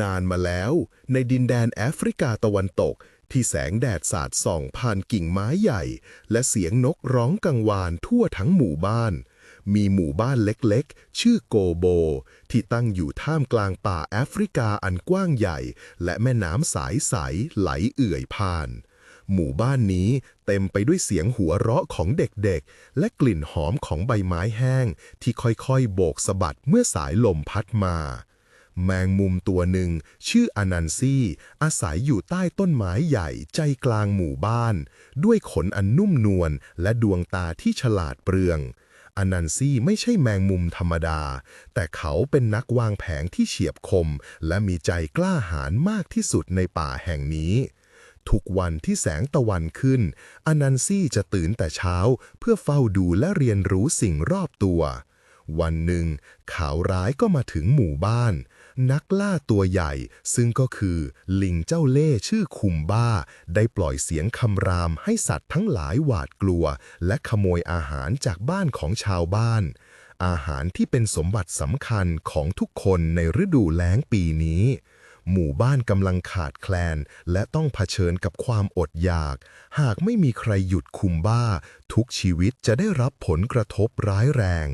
นานมาแล้วในดินแดนแอฟริกาตะวันตก ที่แสงแดดสาดส่องผ่านกิ่งไม้ใหญ่ และเสียงนกร้องกังวานทั่วทั้งหมู่บ้าน มีหมู่บ้านเล็กๆ ชื่อโกโบ ที่ตั้งอยู่ท่ามกลางป่าแอฟริกาอันกว้างใหญ่ และแม่น้ำสายใสไหลเอื่อยผ่าน หมู่บ้านนี้เต็มไปด้วยเสียงหัวเราะของเด็กๆ และกลิ่นหอมของใบไม้แห้ง ที่ค่อยๆ โบกสะบัดเมื่อสายลมพัดมา แมงมุมตัวหนึ่ง ชื่ออนันซี่ อาศัยอยู่ใต้ต้นไม้ใหญ่ใจกลางหมู่บ้าน ด้วยขนอันนุ่มนวลและดวงตาที่ฉลาดเปลืองอนันซี่ไม่ใช่แมงมุมธรรมดา แต่เขาเป็นนักวางแผงที่เฉียบคม และมีใจกล้าหาญมากที่สุดในป่าแห่งนี้ ทุกวันที่แสงตะวันขึ้น อนันซี่จะตื่นแต่เช้าเพื่อเฝ้าดูและเรียนรู้สิ่งรอบตัว วันหนึ่งข่าวร้ายก็มาถึงหมู่บ้าน นักล่าตัวใหญ่ ซึ่งก็คือลิงเจ้าเล่ชื่อคุมบ้า ได้ปล่อยเสียงคำรามให้สัตว์ทั้งหลายหวาดกลัว และขโมยอาหารจากบ้านของชาวบ้าน อาหารที่เป็นสมบัติสำคัญของทุกคนในฤดูแล้งปีนี้หมู่บ้านกำลังขาดแคลน และต้องเผชิญกับความอดอยาก หากไม่มีใครหยุดคุมบ้า ทุกชีวิตจะได้รับผลกระทบร้ายแรง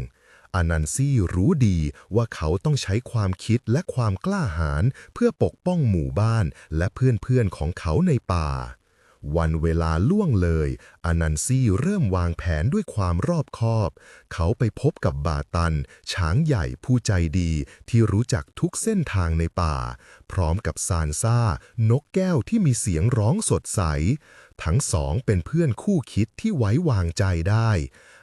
อนันซี่รู้ดีว่าเขาต้องใช้ความคิดและความกล้าหาญเพื่อปกป้องหมู่บ้านและเพื่อนๆของเขาในป่า วันเวลาล่วงเลยอนันซี่เริ่มวางแผนด้วยความรอบคอบ เขาไปพบกับบาตัน ช้างใหญ่ผู้ใจดีที่รู้จักทุกเส้นทางในป่า พร้อมกับซานซ่า นกแก้วที่มีเสียงร้องสดใส ทั้งสองเป็นเพื่อนคู่คิดที่ไว้วางใจได้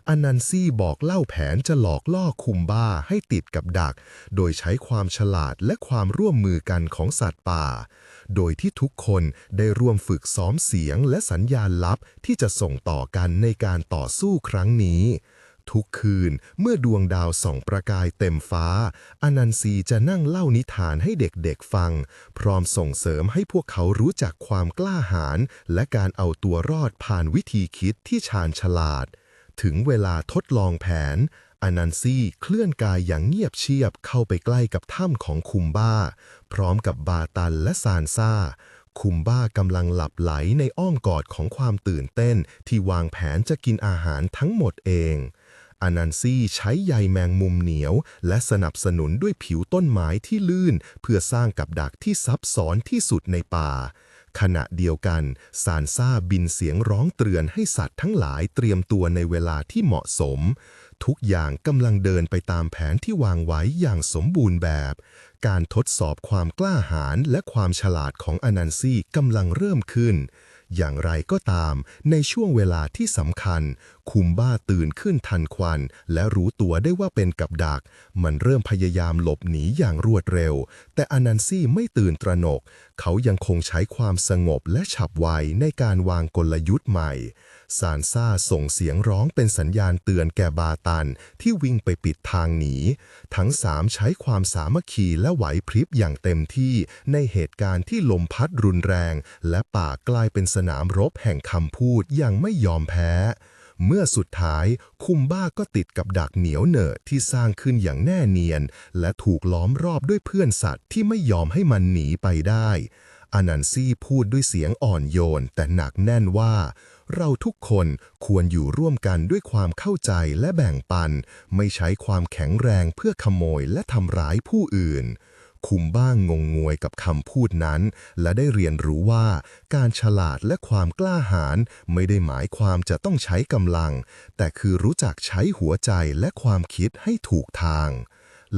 อนันซี่บอกเล่าแผนจะหลอกล่อคุมบ้าให้ติดกับดัก โดยใช้ความฉลาดและความร่วมมือกันของสัตว์ป่า โดยที่ทุกคนได้ร่วมฝึกซ้อมเสียงและสัญญาณลับที่จะส่งต่อกันในการต่อสู้ครั้งนี้ทุกคืนเมื่อดวงดาวส่องประกายเต็มฟ้า อนันซีจะนั่งเล่านิทานให้เด็กๆฟัง พร้อมส่งเสริมให้พวกเขารู้จักความกล้าหาญและการเอาตัวรอดผ่านวิธีคิดที่ชาญฉลาด ถึงเวลาทดลองแผน อนันซี่เคลื่อนกายอย่างเงียบเชียบเข้าไปใกล้กับถ้ำของคุมบ้า พร้อมกับบาตันและซานซ่า คุมบ้ากำลังหลับไหลในอ้อมกอดของความตื่นเต้นที่วางแผนจะกินอาหารทั้งหมดเองอนันซี่ใช้ใยแมงมุมเหนียว และสนับสนุนด้วยผิวต้นไม้ที่ลื่น เพื่อสร้างกับดักที่ซับซ้อนที่สุดในป่า ขณะเดียวกันซานซ่าบินเสียงร้องเตือนให้สัตว์ทั้งหลายเตรียมตัวในเวลาที่เหมาะสม ทุกอย่างกำลังเดินไปตามแผนที่วางไว้อย่างสมบูรณ์แบบ การทดสอบความกล้าหาญและความฉลาดของอนันซี่กำลังเริ่มขึ้น อย่างไรก็ตาม ในช่วงเวลาที่สำคัญ คุมบ้าตื่นขึ้นทันควัน และรู้ตัวได้ว่าเป็นกับดัก มันเริ่มพยายามหลบหนีอย่างรวดเร็ว แต่อนันซี่ไม่ตื่นตระหนก เขายังคงใช้ความสงบและฉับไวในการวางกลยุทธ์ใหม่ ซานซ่าส่งเสียงร้องเป็นสัญญาณเตือนแก่บาตันที่วิ่งไปปิดทางหนี ทั้งสามใช้ความสามัคคีและไหวพริบอย่างเต็มที่ในเหตุการณ์ที่ลมพัดรุนแรง และป่ากลายเป็นสนามรบแห่งคำพูดอย่างไม่ยอมแพ้ เมื่อสุดท้ายคุมบ้าก็ติดกับดักเหนียวเหนอะที่สร้างขึ้นอย่างแน่เนียน และถูกล้อมรอบด้วยเพื่อนสัตว์ที่ไม่ยอมให้มันหนีไปได้อานันซี่พูดด้วยเสียงอ่อนโยน แต่หนักแน่นว่า เราทุกคนควรอยู่ร่วมกันด้วยความเข้าใจและแบ่งปัน ไม่ใช้ความแข็งแรงเพื่อขโมยและทำร้ายผู้อื่น คุมบ้างงงงวยกับคำพูดนั้น และได้เรียนรู้ว่า การฉลาดและความกล้าหาญไม่ได้หมายความจะต้องใช้กำลัง แต่คือรู้จักใช้หัวใจและความคิดให้ถูกทาง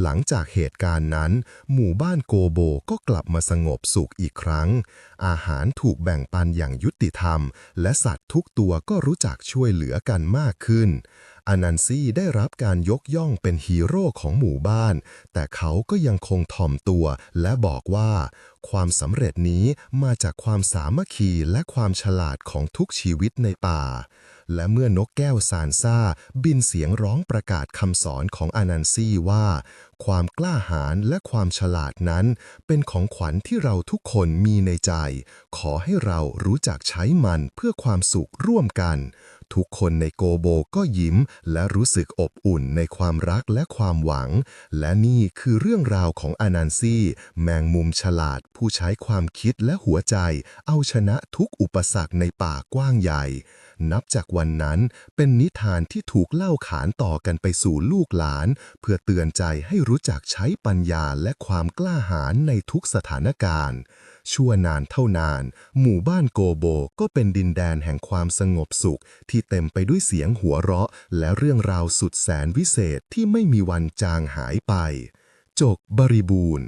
หลังจากเหตุการณ์นั้น หมู่บ้านโกโบก็กลับมาสงบสุขอีกครั้ง อาหารถูกแบ่งปันอย่างยุติธรรม และสัตว์ทุกตัวก็รู้จักช่วยเหลือกันมากขึ้นอนันซี่ได้รับการยกย่องเป็นฮีโร่ของหมู่บ้าน แต่เขาก็ยังคงถ่อมตัวและบอกว่า ความสำเร็จนี้มาจากความสามัคคีและความฉลาดของทุกชีวิตในป่า และเมื่อนกแก้วซานซ่า บินเสียงร้องประกาศคำสอนของอนันซี่ว่า ความกล้าหาญและความฉลาดนั้น เป็นของขวัญที่เราทุกคนมีในใจ ขอให้เรารู้จักใช้มันเพื่อความสุขร่วมกัน ทุกคนในโกโบก็ยิ้มและรู้สึกอบอุ่นในความรักและความหวัง และนี่คือเรื่องราวของอนันซี่ แมงมุมฉลาดผู้ใช้ความคิดและหัวใจ เอาชนะทุกอุปสรรคในป่ากว้างใหญ่ นับจากวันนั้นเป็นนิทานที่ถูกเล่าขานต่อกันไปสู่ลูกหลาน เพื่อเตือนใจให้รู้จักใช้ปัญญาและความกล้าหาญในทุกสถานการณ์ ชั่วนานเท่านาน หมู่บ้านโกโบก็เป็นดินแดนแห่งความสงบสุข ที่เต็มไปด้วยเสียงหัวเราะ และเรื่องราวสุดแสนวิเศษที่ไม่มีวันจางหายไป จกบริบูรณ์